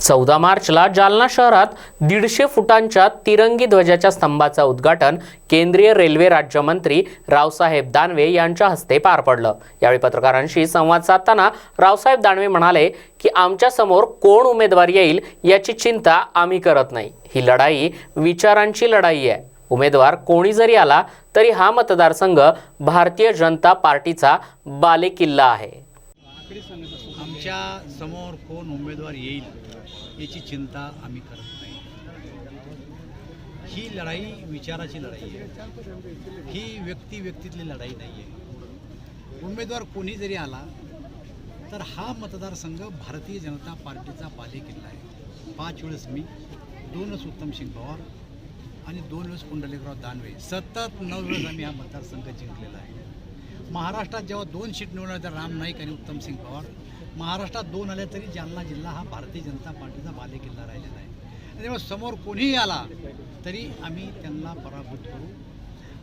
चौदा मार्चला जालना शहरात दीडशे फुटांच्या तिरंगी ध्वजाच्या स्तंभाचं उद्घाटन केंद्रीय रेल्वे राज्यमंत्री रावसाहेब दानवे यांच्या हस्ते पार पडलं. यावेळी पत्रकारांशी संवाद साधताना रावसाहेब दानवे म्हणाले की आमच्यासमोर कोण उमेदवार येईल याची चिंता आम्ही करत नाही. ही लढाई विचारांची लढाई आहे. उमेदवार कोणी जरी आला तरी हा मतदारसंघ भारतीय जनता पार्टीचा बालेकिल्ला आहे. आमच्यासमोर कोण उमेदवार येईल याची चिंता आम्ही करत नाही. ही लढाई विचाराची लढाई आहे. ही व्यक्ती व्यक्तीतली लढाई नाही आहे उमेदवार कोणी जरी आला तर हा मतदारसंघ भारतीय जनता पार्टीचा बालेकिल्ला आहे. पाच वेळेस मी दोनच उत्तम सिंग पवार आणि दोन वेळेस पुंडलिकराव दानवे. सतत नऊ वेळेस आम्ही हा मतदारसंघ जिंकलेला आहे. महाराष्ट्रात जेव्हा दोन सीट निवडल्या तर राम नाईक आणि उत्तम सिंग पवार. महाराष्ट्रात दोन आले तरी जालना जिल्हा हा भारतीय जनता पार्टीचा बालेकिल्ला राहिलेला आहे. आणि तेव्हा समोर कोणीही आला तरी आम्ही त्यांना पराभूत करू.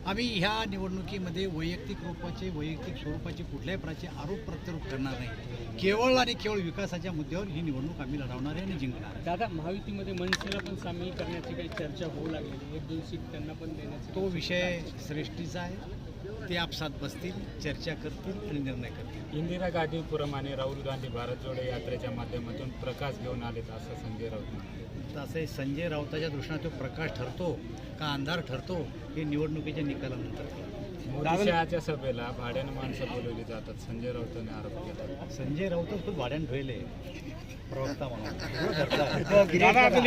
आम्ही ह्या निवडणुकीमध्ये वैयक्तिक रूपाचे वैयक्तिक स्वरूपाचे कुठल्याही प्रकारचे आरोप प्रत्यारोप करणार नाही. केवळ आणि केवळ विकासाच्या मुद्द्यावर ही निवडणूक आम्ही लढवणार आहे आणि जिंकणार आहे. दादा महायुतीमध्ये मनसेला पण सामील करण्याची काही चर्चा होऊ लागली. एक दोन सीट त्यांना पण देण्याची तो विषय श्रेष्ठीचा आहे. ते आपसात बसतील चर्चा करतील आणि निर्णय करतील. इंदिरा गांधीपुरम आणि राहुल गांधी भारत जोडो यात्रेच्या माध्यमातून प्रकाश घेऊन आलेत असं संजय राऊत म्हणाले. तसे संजय राऊताच्या दृष्टीने तो प्रकाश ठरतो का अंधार ठरतो हे निवडणुकीच्या निकालानंतर कळेल. मोदी शहाच्या सभेला भाड्यानं माणसं बोलवली जातात संजय राऊतांनी आरोप केला. संजय राऊतच खूप भाड्यानं ठेवले. प्रवक्ता म्हणून.